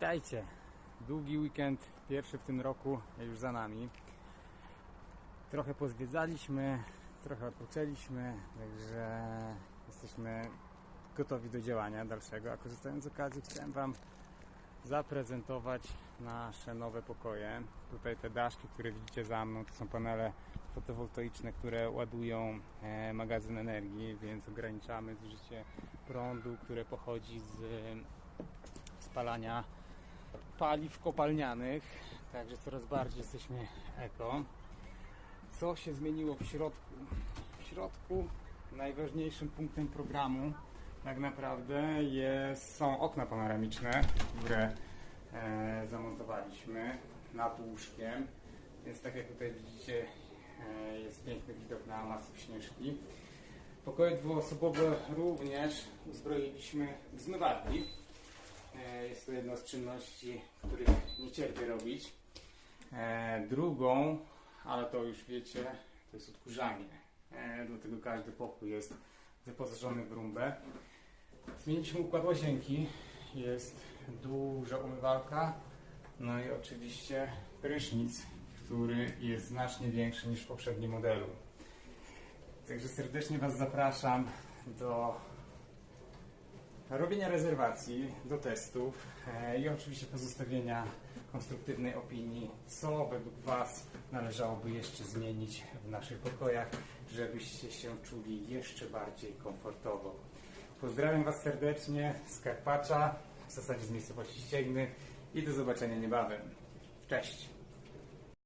Witajcie. Długi weekend, pierwszy w tym roku już za nami. Trochę pozwiedzaliśmy, trochę odpoczęliśmy, także jesteśmy gotowi do działania dalszego. A korzystając z okazji chciałem Wam zaprezentować nasze nowe pokoje. Tutaj te daszki, które widzicie za mną, to są panele fotowoltaiczne, które ładują e, magazyn energii, więc ograniczamy zużycie prądu, które pochodzi z spalania paliw kopalnianych, także coraz bardziej jesteśmy eko. Co się zmieniło w środku? W środku najważniejszym punktem programu tak naprawdę jest, są okna panoramiczne, które e, zamontowaliśmy nad łóżkiem. Więc tak jak tutaj widzicie, e, jest piękny widok na masyw Śnieżki. Pokoje dwuosobowe również uzbroiliśmy w zmywarki. E, Jest to jedna z czynności, których nie cierpię robić. E, Drugą, ale to już wiecie, to jest odkurzanie. E, Dlatego każdy pokój jest wyposażony w rumbę. Zmieniliśmy układ łazienki. Jest duża umywalka. No i oczywiście prysznic, który jest znacznie większy niż w poprzednim modelu. Także serdecznie Was zapraszam do robienia rezerwacji, do testów e, i oczywiście pozostawienia konstruktywnej opinii, co według Was należałoby jeszcze zmienić w naszych pokojach, żebyście się czuli jeszcze bardziej komfortowo. Pozdrawiam Was serdecznie z Karpacza, w zasadzie z miejscowości Ściegny i do zobaczenia niebawem. Cześć!